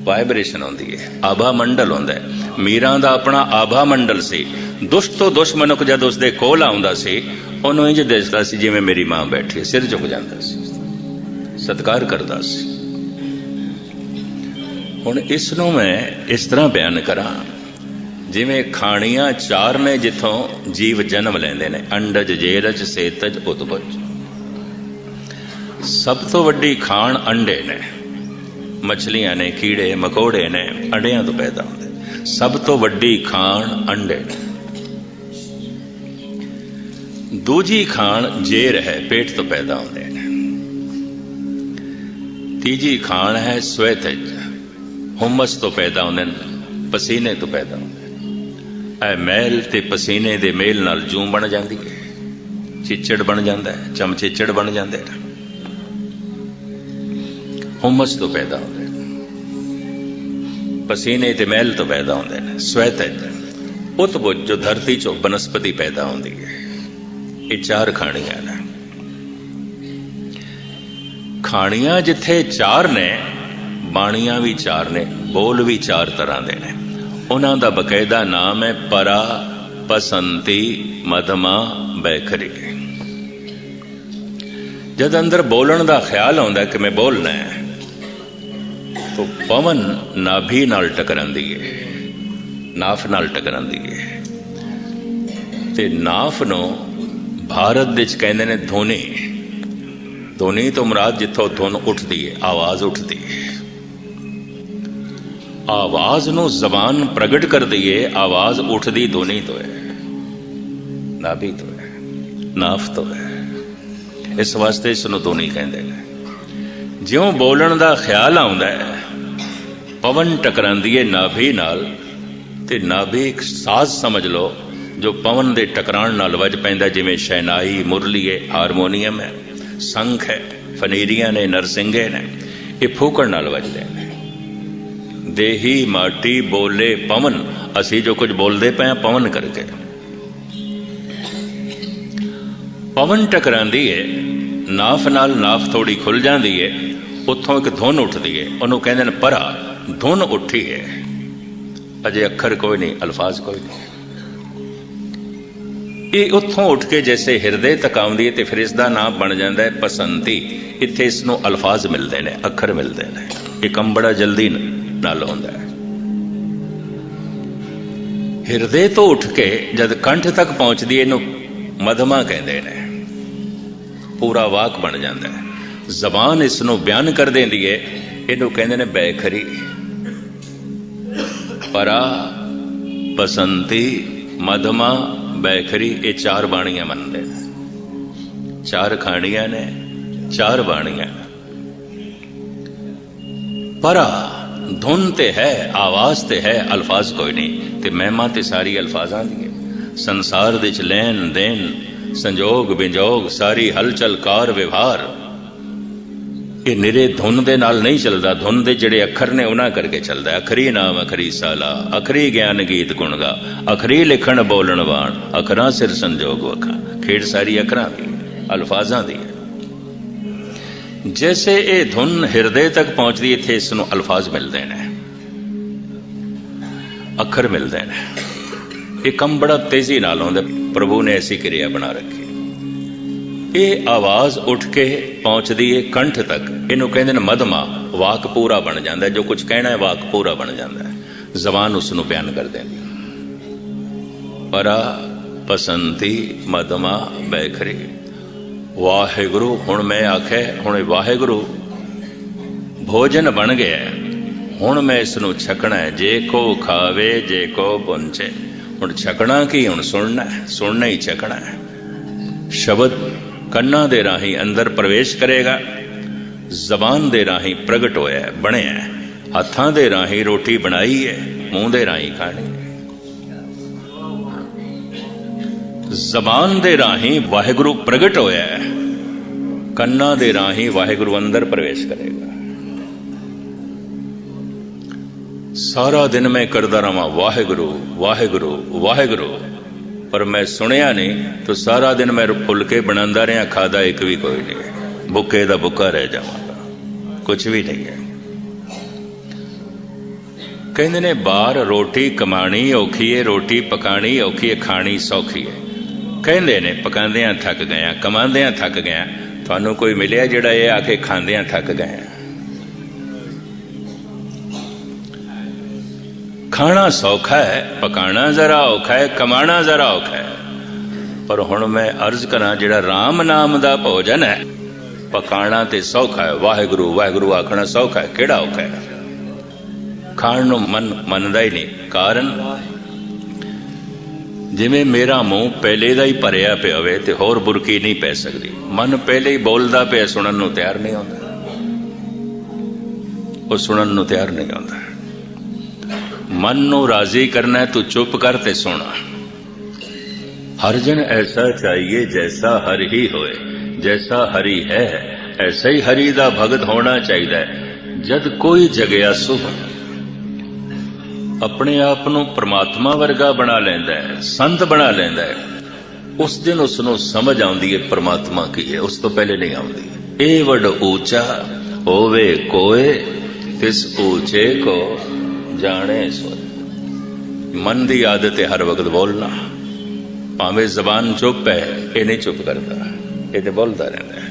ਵਾਈਬ੍ਰੇਸ਼ਨ ਹੁੰਦੀ ਹੈ, ਆਭਾ ਮੰਡਲ ਹੁੰਦਾ ਹੈ। ਮੀਰਾਂ ਦਾ ਆਪਣਾ ਆਭਾ ਮੰਡਲ ਸੀ। ਦੁਸ਼ਟ ਤੋਂ ਦੁਸ਼ਟ ਮਨੁੱਖ ਜਦ ਉਸ ਦੇ ਕੋਲ ਆਉਂਦਾ ਸੀ, ਉਹਨੂੰ ਇੰਜ ਦਿਸਦਾ ਸੀ ਜਿਵੇਂ ਮੇਰੀ ਮਾਂ ਬੈਠੀ ਹੈ, ਸਿਰ ਝੁਕ ਜਾਂਦਾ ਸੀ। ਸਤਿਕਾਰ ਕਰਦਾ ਸੀ। ਹੁਣ ਇਸ ਨੂੰ ਮੈਂ ਇਸ ਤਰ੍ਹਾਂ ਬਿਆਨ ਕਰਾਂ। ਜਿਵੇਂ ਖਾਣੀਆਂ ਚਾਰ ਨੇ ਜਿੱਥੋਂ ਜੀਵ ਜਨਮ ਲੈਂਦੇ ਨੇ, ਅੰਡਜ, ਜੇਰਜ, ਸੇਤਜ, ਉਤਪਜ। ਸਭ ਤੋਂ ਵੱਡੀ ਖਾਣ ਅੰਡੇ ਨੇ। ਮੱਛਲੀਆਂ ਨੇ, ਕੀੜੇ, ਮਕੌੜੇ ਨੇ, ਅੰਡਿਆਂ ਤੋਂ ਪੈਦਾ ਹੁੰਦੇ। ਸਭ ਤੋਂ ਵੱਡੀ ਖਾਣ ਅੰਡੇ ਨੇ। ਦੂਜੀ ਖਾਣ ਜੇਰ ਹੈ, ਪੇਟ ਤੋਂ ਪੈਦਾ ਹੁੰਦੇ ਨੇ। ਤੀਜੀ ਖਾਣ ਹੈ ਸਵੇਤਜ। ਹੁਮਸ ਤੋਂ ਪੈਦਾ ਹੁੰਦੇ ਨੇ, ਪਸੀਨੇ ਤੋਂ ਪੈਦਾ ਹੁੰਦੇ ਨੇ। ਇਹ ਮੈਲ ਤੇ ਪਸੀਨੇ ਦੇ ਮੇਲ ਨਾਲ ਜੂੰ ਬਣ ਜਾਂਦੀ ਹੈ। ਚਿੱਚੜ ਬਣ ਜਾਂਦਾ ਹੈ, ਚਮਚਿੱਚੜ ਬਣ ਜਾਂਦੇ ਨੇ ਹੁਮਸ ਤੋਂ ਪੈਦਾ ਹੁੰਦੇ ਨੇ। ਪਸੀਨੇ ਤੇ ਮੈਲ ਤੋਂ ਪੈਦਾ ਹੁੰਦੇ ਨੇ, ਸਵੈਤ ਸਵੈਤਜ ਉਤਬੁੱਝ ਜੋ ਧਰਤੀ ਚੋਂ ਬਨਸਪਤੀ ਪੈਦਾ ਹੁੰਦੀ ਹੈ। ਇਹ ਚਾਰ ਖਾਣੀਆਂ ਨੇ। ਖਾਣੀਆਂ ਜਿੱਥੇ ਚਾਰ ਨੇ ਬਾਣੀਆਂ ਵੀ ਚਾਰ ਨੇ, ਬੋਲ ਵੀ ਚਾਰ ਤਰ੍ਹਾਂ ਦੇ ਨੇ। ਉਹਨਾਂ ਦਾ ਬਕਾਇਦਾ ਨਾਮ ਹੈ ਪਰਾ, ਪਸੰਤੀ, ਮਧਮਾ, ਬੈਖਰੀ। ਜਦ ਅੰਦਰ ਬੋਲਣ ਦਾ ਖਿਆਲ ਆਉਂਦਾ ਕਿ ਮੈਂ ਬੋਲਣਾ ਹੈ, ਤਾਂ ਪਵਨ ਨਾਭੀ ਨਾਲ ਟਕਰਾਂਦੀ ਹੈ ਨਾਫ ਨਾਲ ਟਕਰਾਂਦੀ ਏ। ਤੇ ਨਾਫ ਨੂੰ ਭਾਰਤ ਵਿੱਚ ਕਹਿੰਦੇ ਨੇ ਧੋਨੀ। ਧੋਨੀ ਤੋਂ ਮੁਰਾਦ ਜਿੱਥੋਂ ਧੁਨ ਉੱਠਦੀ ਹੈ ਆਵਾਜ਼ ਉੱਠਦੀ ਹੈ ਆਵਾਜ਼ ਨੂੰ ਜ਼ਬਾਨ ਪ੍ਰਗਟ ਕਰਦੀ ਹੈ ਆਵਾਜ਼ ਉੱਠਦੀ ਦੋਨੀ ਤੋਂ ਹੈ ਨਾਭੀ ਤੋਂ ਹੈ ਨਾਫ ਤੋਂ ਹੈ ਇਸ ਵਾਸਤੇ ਇਸ ਨੂੰ ਦੋਨੀ ਕਹਿੰਦੇ ਨੇ। ਜਿਉਂ ਬੋਲਣ ਦਾ ਖਿਆਲ ਆਉਂਦਾ ਹੈ, ਪਵਨ ਟਕਰਾਂਦੀ ਹੈ ਨਾਭੀ ਨਾਲ, ਤੇ ਨਾਭੀ ਇੱਕ ਸਾਜ਼ ਸਮਝ ਲਓ, ਜੋ ਪਵਨ ਦੇ ਟਕਰਾਣ ਨਾਲ ਵੱਜ ਪੈਂਦਾ, ਜਿਵੇਂ ਸ਼ਹਿਨਾਈ ਮੁਰਲੀਏ ਹਾਰਮੋਨੀਅਮ ਹੈ, ਸੰਖ ਹੈ, ਫਨੀਰੀਆਂ ਨੇ ਨਰਸਿੰਘੇ ਨੇ, ਇਹ ਫੂਕਣ ਨਾਲ ਵੱਜਦੇ ਨੇ। ਦੇਹੀ ਮਾਟੀ ਬੋਲੇ ਪਵਨ। ਅਸੀਂ ਜੋ ਕੁਝ ਬੋਲਦੇ ਪਏ ਹਾਂ, ਪਵਨ ਕਰਕੇ। ਪਵਨ ਟਕਰਾਂਦੀ ਹੈ ਨਾਫ ਨਾਲ ਨਾਫ ਥੋੜੀ ਖੁੱਲ ਜਾਂਦੀ ਹੈ ਉੱਥੋਂ ਇੱਕ ਧੁਨ ਉੱਠਦੀ ਹੈ ਉਹਨੂੰ ਕਹਿੰਦੇ ਨੇ ਪਰਾ, ਧੁਨ ਉੱਠੀ ਹੈ ਅਜੇ ਅੱਖਰ ਕੋਈ ਨਹੀਂ, ਅਲਫਾਜ਼ ਕੋਈ ਨਹੀਂ। ਇਹ ਉੱਥੋਂ ਉੱਠ ਕੇ ਜੈਸੇ ਹਿਰਦੇ ਤੱਕ ਆਉਂਦੀ ਹੈ ਤੇ ਫਿਰ ਇਸ ਦਾ ਨਾਮ ਬਣ ਜਾਂਦਾ ਹੈ ਪਸੰਤੀ ਇੱਥੇ ਇਸ ਨੂੰ ਅਲਫਾਜ਼ ਮਿਲਦੇ ਨੇ, ਅੱਖਰ ਮਿਲਦੇ ਨੇ। ਇਹ ਕੰਮ ਬੜਾ ਜਲਦੀ ਨਾਲ ਹੁੰਦਾ ਹੈ ਹਿਰਦੇ ਤੋਂ ਉੱਠ ਕੇ ਜਦ ਕੰਠ ਤੱਕ ਪਹੁੰਚਦੀ ਇਹਨੂੰ ਮਧਮਾ ਕਹਿੰਦੇ ਨੇ। ਪੂਰਾ ਵਾਕ ਬਣ ਜਾਂਦਾ ਹੈ। ਜ਼ਬਾਨ ਇਸ ਨੂੰ ਬਿਆਨ ਕਰ ਦਿੰਦੀ ਹੈ। ਇਹਨੂੰ ਕਹਿੰਦੇ ਨੇ ਬੈਖਰੀ ਪਰਾ, ਬਸੰਤੀ, ਮਧਮਾ ਬੈਖਰੀ ਇਹ ਚਾਰ ਬਾਣੀਆਂ ਮੰਨਦੇ ਨੇ। ਚਾਰ ਖਾਣੀਆਂ ਨੇ, ਚਾਰ ਬਾਣੀਆਂ। ਪਰਾ ਧੁਨ ਤੇ ਹੈ, ਆਵਾਜ਼ ਤੇ ਹੈ, ਅਲਫਾਜ਼ ਕੋਈ ਨਹੀਂ। ਤੇ ਮਹਿਮਾ ਤੇ ਸਾਰੀ ਅਲਫਾਜ਼ਾਂ ਦੀ ਹੈ ਸੰਸਾਰ ਦੇ ਚ ਲੈਣ ਦੇਣ, ਸੰਜੋਗ ਵਿਜੋਗ ਸਾਰੀ ਹਲਚਲ ਕਾਰ ਵਿਵਹਾਰ। ਇਹ ਨਿਰੇ ਧੁਨ ਦੇ ਨਾਲ ਨਹੀਂ ਚੱਲਦਾ। ਧੁਨ ਦੇ ਜਿਹੜੇ ਅੱਖਰ ਨੇ, ਉਹਨਾਂ ਕਰਕੇ ਚੱਲਦਾ। ਅਖਰੀ ਨਾਮ, ਅਖਰੀ ਸਾਲਾ। ਅਖਰੀ ਗਿਆਨ ਗੀਤ ਗੁਣਗਾ ਅਖਰੀ ਲਿਖਣ ਬੋਲਣ ਵਾਣ। ਅਖਰਾਂ ਸਿਰ ਸੰਜੋਗ ਵਖਾ। ਖੇਡ ਸਾਰੀ ਅੱਖਰਾਂ ਦੀ, ਅਲਫਾਜ਼ਾਂ ਦੀ। ਹੈ ਜੈਸੇ ਇਹ ਧੁਨ ਹਿਰਦੇ ਤੱਕ ਪਹੁੰਚਦੀ ਇੱਥੇ ਇਸ ਨੂੰ ਅਲਫਾਜ਼ ਮਿਲਦੇ ਨੇ ਅੱਖਰ ਮਿਲਦੇ ਨੇ ਇਹ ਕੰਮ ਬੜਾ ਤੇਜ਼ੀ ਨਾਲ ਹੁੰਦਾ ਪ੍ਰਭੂ ਨੇ ਐਸੀ ਕਿਰਿਆ ਬਣਾ ਰੱਖੀ ਇਹ ਆਵਾਜ਼ ਉੱਠ ਕੇ ਪਹੁੰਚਦੀ ਹੈ ਕੰਠ ਤੱਕ ਇਹਨੂੰ ਕਹਿੰਦੇ ਨੇ ਮਦਮਾ ਵਾਕ ਪੂਰਾ ਬਣ ਜਾਂਦਾ ਜੋ ਕੁਝ ਕਹਿਣਾ ਹੈ ਵਾਕ ਪੂਰਾ ਬਣ ਜਾਂਦਾ ਹੈ ਜ਼ਬਾਨ ਉਸ ਨੂੰ ਬਿਆਨ ਕਰ ਦਿੰਦੀ ਪਰਾ ਪਸੰਤੀ ਮਦਮਾ ਬੈਖਰੀ ਵਾਹਿਗੁਰੂ, ਹੁਣ ਮੈਂ ਆਖੇ ਹੁਣ ਵਾਹਿਗੁਰੂ, ਭੋਜਨ ਬਣ ਗਿਆ ਹੁਣ ਮੈਂ ਇਸ ਨੂੰ ਛਕਣਾ ਹੈ। ਜੇ ਕੋ ਖਾਵੇ, ਜੇ ਕੋ ਪੁੰਚੇ। ਹੁਣ ਛਕਣਾ ਕੀ, ਹੁਣ ਸੁਣਨਾ ਹੈ। ਸੁਣਨਾ ਹੀ ਛਕਣਾ ਹੈ। ਸ਼ਬਦ ਕੰਨਾਂ ਦੇ ਰਾਹੀਂ ਅੰਦਰ ਪ੍ਰਵੇਸ਼ ਕਰੇਗਾ। ਜ਼ਬਾਨ ਦੇ ਰਾਹੀਂ ਪ੍ਰਗਟ ਹੋਇਆ ਬਣਿਆ ਹੱਥਾਂ ਦੇ ਰਾਹੀਂ ਰੋਟੀ ਬਣਾਈ ਹੈ, ਮੂੰਹ ਦੇ ਰਾਹੀਂ ਖਾਣੀ ਜ਼ਬਾਨ ਦੇ ਰਾਹੀਂ ਵਾਹਿਗੁਰੂ ਪ੍ਰਗਟ ਹੋਇਆ ਹੈ। ਕੰਨਾਂ ਦੇ ਰਾਹੀਂ ਵਾਹਿਗੁਰੂ ਅੰਦਰ ਪ੍ਰਵੇਸ਼ ਕਰੇਗਾ। ਸਾਰਾ ਦਿਨ ਮੈਂ ਕਰਦਾ ਰਵਾਂ, ਵਾਹਿਗੁਰੂ ਵਾਹਿਗੁਰੂ ਵਾਹਿਗੁਰੂ। ਪਰ ਮੈਂ ਸੁਣਿਆ ਨਹੀਂ, ਤਾਂ ਸਾਰਾ ਦਿਨ ਮੈਂ ਫੁੱਲ ਕੇ ਬਣਾਉਂਦਾ ਰਿਹਾ, ਖਾਦਾ ਇੱਕ ਵੀ ਕੋਈ ਨਹੀਂ। ਭੁੱਖੇ ਦਾ ਭੁੱਖਾ ਰਹਿ ਜਾਵਾਂਗਾ। ਕੁਝ ਵੀ ਨਹੀਂ ਹੈ। ਕਹਿੰਦੇ ਨੇ, ਬਾਹਰ ਰੋਟੀ ਕਮਾਣੀ ਔਖੀ ਏ, ਰੋਟੀ ਪਕਾਣੀ ਔਖੀ ਹੈ ਖਾਣੀ ਸੌਖੀ ਹੈ ਕਹਿੰਦੇ ਨੇ, ਪਕਾਉਂਦਿਆਂ ਥੱਕ ਗਿਆ ਕਮਾਉਂਦਿਆਂ ਥੱਕ ਗਿਆ ਤੁਹਾਨੂੰ ਕੋਈ ਮਿਲਿਆ ਜਿਹੜਾ ਇਹ ਆ ਕੇ ਖਾਂਦਿਆਂ ਥੱਕ ਗਿਆ ਖਾਣਾ ਸੌਖਾ ਹੈ ਪਕਾਣਾ ਜ਼ਰਾ ਔਖਾ ਹੈ ਕਮਾਣਾ ਜ਼ਰਾ ਔਖਾ ਹੈ। ਪਰ ਹੁਣ ਮੈਂ ਅਰਜ਼ ਕਰਾਂ, ਜਿਹੜਾ RAM ਨਾਮ ਦਾ ਭੋਜਨ ਹੈ ਪਕਾਣਾ ਤੇ ਸੌਖਾ ਹੈ। ਵਾਹਿਗੁਰੂ ਵਾਹਿਗੁਰੂ ਆਖਣਾ ਸੌਖਾ ਹੈ, ਕਿਹੜਾ ਔਖਾ ਹੈ? ਖਾਣ ਨੂੰ ਮਨ ਮੰਨਦਾ ਹੀ ਨਹੀਂ। ਕਾਰਨ? ਜਿਵੇਂ ਮੇਰਾ ਮੂੰਹ ਪਹਿਲੇ ਦਾ ਹੀ ਭਰਿਆ ਪਿਆ ਹੋਵੇ ਤੇ ਹੋਰ ਬੁਰਕੀ ਨਹੀਂ ਪੈ ਸਕਦੀ। ਮਨ ਪਹਿਲੇ ਹੀ ਬੋਲਦਾ ਪਿਆ ਸੁਣਨ ਨੂੰ ਤਿਆਰ ਨਹੀਂ ਹੁੰਦਾ ਉਹ ਸੁਣਨ ਨੂੰ ਤਿਆਰ ਨਹੀਂ ਹੁੰਦਾ ਮਨ ਨੂੰ ਰਾਜ਼ੀ ਕਰਨਾ ਤੂੰ ਚੁੱਪ ਕਰ ਤੇ ਸੁਣ। ਹਰ ਜਨ ਐਸਾ ਚਾਹੀਏ ਜੈਸਾ ਹਰ ਹੀ ਹੋਏ, ਜੈਸਾ ਹਰੀ ਹੈ, ਐਸਾ ਹੀ ਹਰੀ ਦਾ ਭਗਤ ਹੋਣਾ ਚਾਹੀਦਾ ਜਦ ਕੋਈ ਜਗਿਆ ਸੁਭ ਆਪਣੇ ਆਪ ਨੂੰ ਪ੍ਰਮਾਤਮਾ ਵਰਗਾ ਬਣਾ ਲੈਂਦਾ ਹੈ, ਸੰਤ ਬਣਾ ਲੈਂਦਾ ਹੈ। ਉਸ ਦਿਨ ਉਸ ਨੂੰ ਸਮਝ ਆਉਂਦੀ ਹੈ ਪ੍ਰਮਾਤਮਾ ਕੀ ਹੈ, ਉਸ ਤੋਂ ਪਹਿਲੇ ਨਹੀਂ ਆਉਂਦੀ। ਇਹ ਵੱਡ ਉੱਚਾ ਹੋਵੇ ਕੋਏ, ਤਿਸ ਊਚੇ ਕੋ ਜਾਣੇ ਸੋ ਮਨ ਦੀ ਆਦਤ ਹੈ ਹਰ ਵਕਤ ਬੋਲਣਾ। ਭਾਵੇਂ ਜ਼ਬਾਨ ਚੁੱਪ ਹੈ, ਇਹ ਨਹੀਂ ਚੁੱਪ ਕਰਦਾ, ਇਹ ਤੇ ਬੋਲਦਾ ਰਹਿੰਦਾ ਹੈ।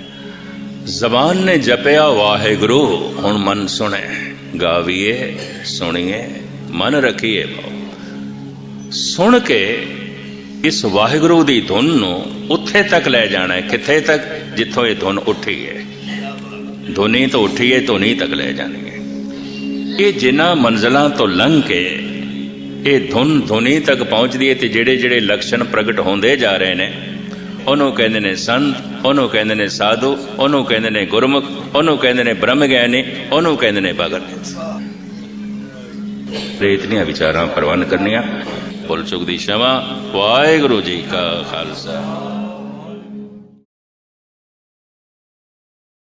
ਜ਼ਬਾਨ ਨੇ ਜਪਿਆ, ਵਾਹਿਗੁਰੂ, ਹੁਣ ਮਨ ਸੁਣੇ। ਗਾਵੀਏ, ਸੁਣੀਏ। ਮਨ ਰੱਖੀਏ ਭਾਉ ਸੁਣ ਕੇ ਇਸ ਵਾਹਿਗੁਰੂ ਦੀ ਧੁਨ ਨੂੰ ਉੱਥੇ ਤੱਕ ਲੈ ਜਾਣਾ ਹੈ। ਕਿੱਥੇ ਤੱਕ? ਜਿੱਥੋਂ ਇਹ ਧੁਨ ਉੱਠੀ ਹੈ। ਧੁਨੀ ਤੋਂ ਉੱਠੀ ਹੈ, ਧੁਨੀ ਤੱਕ ਲੈ ਜਾਣੀ ਹੈ। ਇਹ ਜਿਨ੍ਹਾਂ ਮੰਜ਼ਲਾਂ ਤੋਂ ਲੰਘ ਕੇ ਇਹ ਧੁਨ ਧੁਨੀ ਤੱਕ ਪਹੁੰਚਦੀ ਹੈ ਤੇ ਜਿਹੜੇ ਜਿਹੜੇ ਲਕਸ਼ਣ ਪ੍ਰਗਟ ਹੁੰਦੇ ਜਾ ਰਹੇ ਨੇ, ਉਹਨੂੰ ਕਹਿੰਦੇ ਨੇ ਸੰਤ, ਉਹਨੂੰ ਕਹਿੰਦੇ ਨੇ ਸਾਧੂ, ਉਹਨੂੰ ਕਹਿੰਦੇ ਨੇ ਗੁਰਮੁਖ, ਉਹਨੂੰ ਕਹਿੰਦੇ ਨੇ ਬ੍ਰਹਮ ਗਿਆਨੀ ਉਹਨੂੰ ਕਹਿੰਦੇ ਨੇ ਭਗਤ। ਪ੍ਰੇਤਨੀਆਂ ਵਿਚਾਰਾਂ ਪ੍ਰਵਾਨ ਕਰਨੀਆਂ। ਬੋਲ ਚੁੱਕ ਦੀ ਸ਼ਮਾ। ਵਾਹਿਗੁਰੂ ਜੀ ਕਾ ਖਾਲਸਾ।